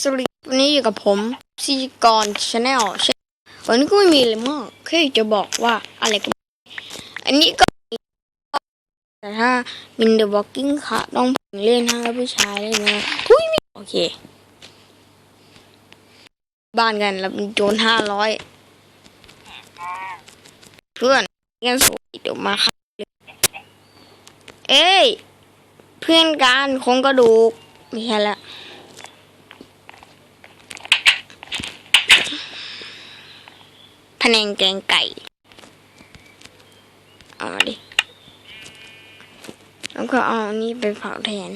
สวัสดีวันนี้อยู่กับผมซีกรชาแนลวันนี้ก็ไม่มีอะไรมากแค่จะบอกว่าอะไรก็อันนี้ก็แต่ถ้ามินเดอร์บ็อกกิ้งค่ะ ต้องเล่นถ้าผู้ชายเล่นะทุยมีโอเค บ้านกันแล้วเป็นโจรห้าร้อยเพื่อนกันสูเดี๋ยวมาค่ะเอ้ย เพื่อนกันคงกระดูก ไม่ใช่ละ พะแนงแกงไก่ เอามาดิ แล้วก็เอาอันนี้ไปเผาแทน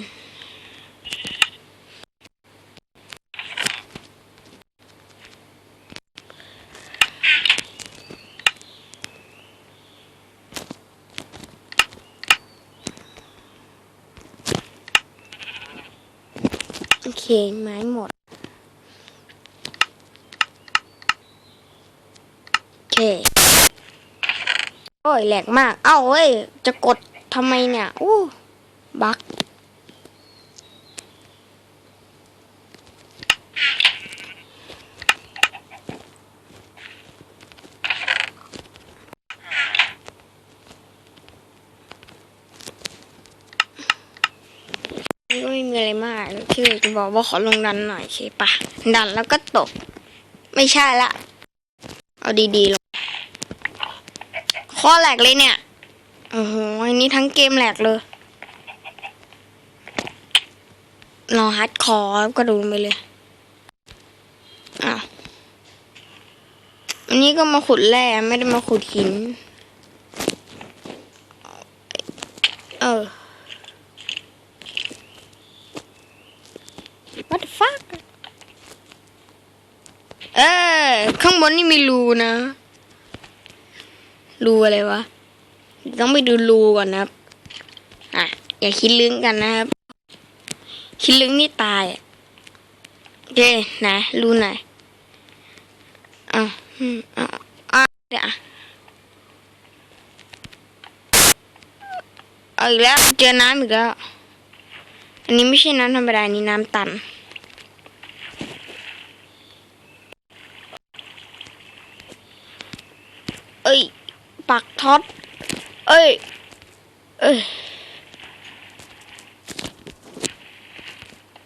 โอเค ไม้หมด โอ เค โอ้ยแหลกมาก เอ้าเว้ย จะกดทำไมเนี่ยอู้บักก็ไม่มีอะไรมากคือจะบอกว่าขอลงดันหน่อยใช่ปะดันแล้วก็ตก ไม่ใช่ละ เอาดีๆล ข้อแหลกเลยเนี่ยโอ้โหอันนี้ทั้งเกมแหลกเลยรอฮัดคอร์ก็ดูไปเลยอ้าวอันนี้ก็มาขุดแร่ไม่ได้มาขุดหิน เออ what the fuck เออข้างบนนี่มีรูนะ รูอะไรวะ ต้องไปดูรูก่อนนะครับ อะ อย่าคิดลึงกันนะครับ คิดลึงนี่ตายอะโอเคไหนรูไหนอะอืมอะอะเดี๋ยวอะเอาอีกแล้วเจอน้ำอีกแล้ว อันนี้ไม่ใช่น้ำธรรมดาอันนี้น้ำตัน เอ้ย ปักท็อตเอ้ย เอ้ย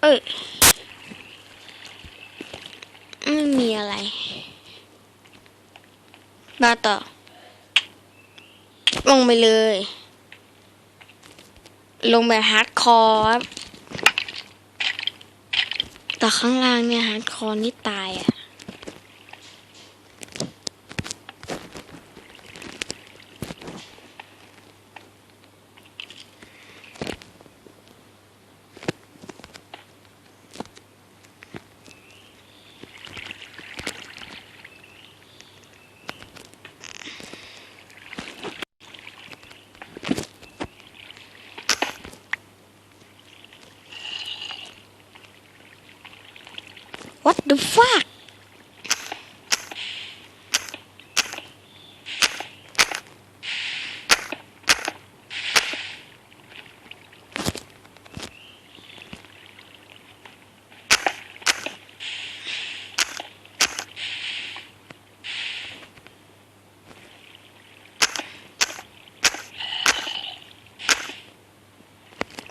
เอ้ย ไม่มีอะไร มาต่อ ลงไปเลย ลงแบบฮาร์ดคอร์แต่ข้างล่างเนี่ยฮาร์ดคอร์นี่ตายอะ What the fuck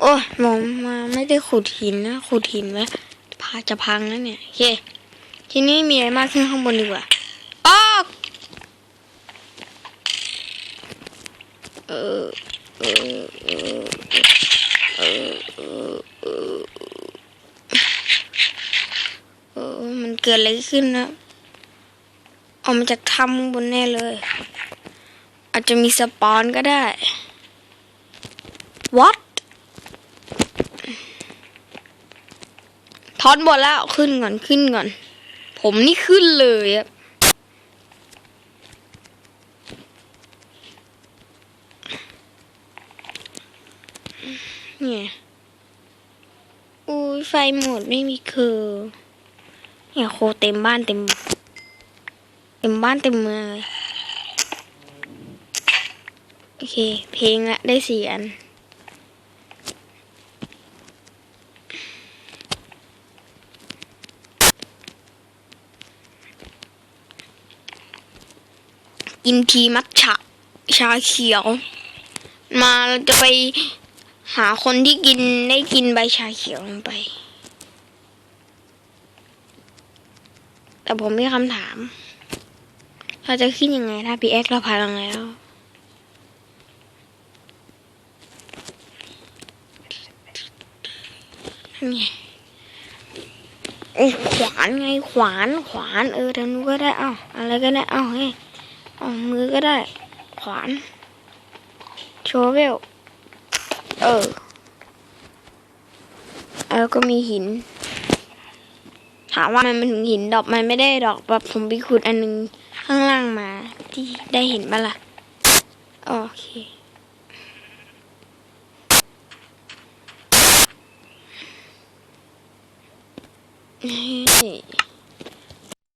โอ้มองมาไม่ได้ขุดหินนะ ขุดหินแล้ว พาจะพังแล้วเนี่ยโอเคทีนี้มีอะไรมากขึ้นข้างบนดีกว่าออกเออเออเออเออเออเออมันเกิดอะไรขึ้นนะออกมาจากถ้ำบนแน่เลย อาจจะมีสปอนก็ได้ what ทอนบนแล้วขึ้นก่อนขึ้นก่อน ผมนี่ขึ้นเลยอะเนี่ยอุ้ยไฟหมดไม่มีคือเนี่ยโคเต็มบ้านเต็ม เต็มบ้านเต็มเมืองเลยโอเค เพลงละได้สี่อัน กินทีมัทฉะชาเขียว มาเราจะไปหาคนที่กินได้กินใบชาเขียวลงไป แต่ผมมีคำถาม เราจะขึ้นยังไงถ้าพีเอ็กเราพลังแล้วนี่ขวานไงขวานขวานเออทางนู้นก็ได้อ้าอะไรก็ได้อ้าเฮ้ ยเอามือก็ได้ ขวาน โชเวล เออ แล้วก็มีหิน ถามว่ามันเป็นถึงหินดอกมันไม่ได้ดอกแบบผมไปขุดอันนึงข้างล่างมา ที่ได้เห็นบ้าล่ะ โอเค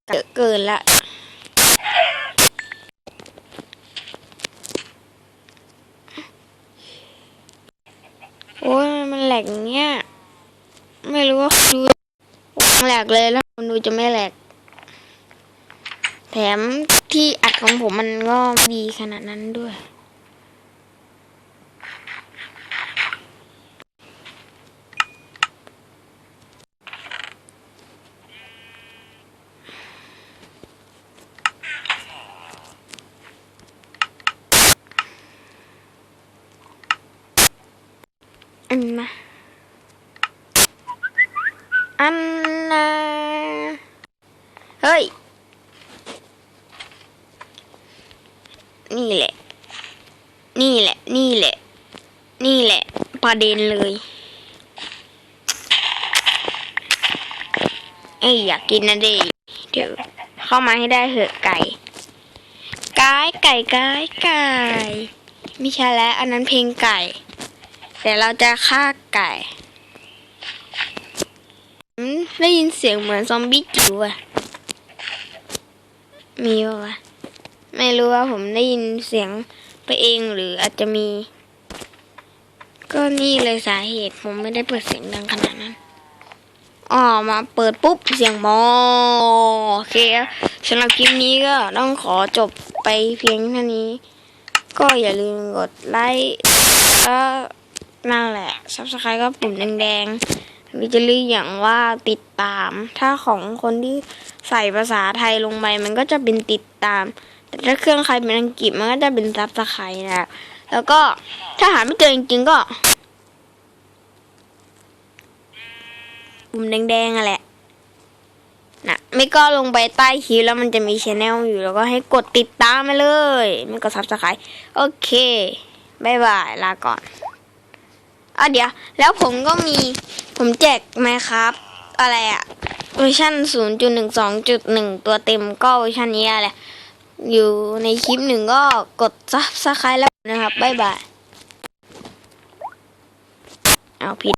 เกินเกินละโอ้ยมันแห ลกเนี้ย ไม่รู้ว่าดูแหลกเลยแล้วคนดูจะไม่แหลก แถมที่อัดของผมมันก็ดีขนาดนั้นด้วย อันมาอันนาเฮ้ย นี่แหละ นี่แหละ นี่แหละ นี่แหละ ประเด็นเลยเอ้ยอยากกินนะเดเดี๋ยวเข้ามาให้ได้เหอะไก่ไก่ไก่ไก่ไก่ไม่ใช่แล้ว อันนั้นเพลงไก่ เดี๋ยวเราจะฆ่าไก่ได้ยินเสียงเหมือนซอมบี้จิ๋วอะมีปะวะไม่รู้ว่าผมได้ยินเสียงไปเองหรืออาจจะมี ก็นี่เลยสาเหตุผมไม่ได้เปิดเสียงดังขนาดนั้นอ๋อมาเปิดปุ๊บเสียงมอโอเคสำหรับคลิปนี้ก็ต้องขอจบไปเพียงเท่านี้ ก็อย่าลืมกดไลค์แล้ว นั่นแหละ subscribe ก็ปุ่มแดงๆวิจะเรียกอย่างว่าติดตาม ถ้าของคนที่ใส่ภาษาไทยลงไปมันก็จะเป็นติดตาม แต่ถ้าเครื่องใครเป็นอังกฤษมันก็จะเป็น subscribe นะแล้วก็ถ้าหาไม่เจอจริงๆก็ปุ่มแดงๆอะแหละนะไม่ก็ลงไปใต้คลิปแล้วมันจะมีชแนลอยู่แล้วก็ให้กดติดตามมาเลย ไม่ก็ subscribe โอเคบายบาย ลาก่อน อะเดี๋ยว แล้วผมก็มีผมแจกไหมครับ อะไรอะเวอร์ชัน0.12.1 ตัวเต็มก็เวอร์ชันนี้แหละ อยู่ในคลิปหนึ่งก็กดซับสไครต์แล้วนะครับ บ๊ายบาย เอาผิด